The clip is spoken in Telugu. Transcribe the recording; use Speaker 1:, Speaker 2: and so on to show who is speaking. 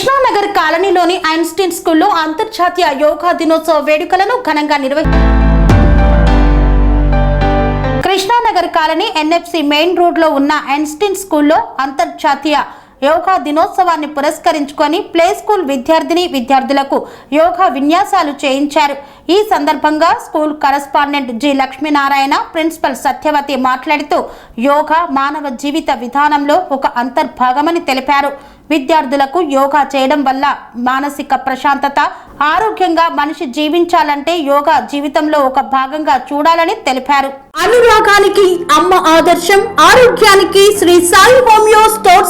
Speaker 1: కృష్ణానగర్ కాలనీలోని ఐన్స్టీన్ స్కూల్లో అంతర్జాతీయ యోగా దినోత్సవ వేడుకలను ఘనంగా నిర్వహించారు కృష్ణానగర్ కాలనీ ఎన్ఎఫ్సి మెయిన్ రోడ్లో ఉన్న ఐన్స్టీన్ స్కూల్లో అంతర్జాతీయ యోగా దినోత్సవాన్ని పురస్కరించుకొని ప్లే స్కూల్ విద్యార్థిని విద్యార్థులకు యోగా విన్యాసాలు చేయించారు. ఈ సందర్భంగా school correspondent G Lakshminarayana principal Satyavathi మాట్లాడుతూ యోగా మానవ జీవిత విధానంలో ఒక అంతర్భాగమని తెలిపారు. విద్యార్థులకు యోగా చేయడం వల్ల మానసిక ప్రశాంతత ఆరోగ్యంగా మనిషి జీవించాలంటే యోగా జీవితంలో ఒక భాగంగా చూడాలని తెలిపారు. అనురాగానికి అమ్మ ఆదర్శం ఆరోగ్యానికి శ్రీ సాయి హోమియో స్టోర్స్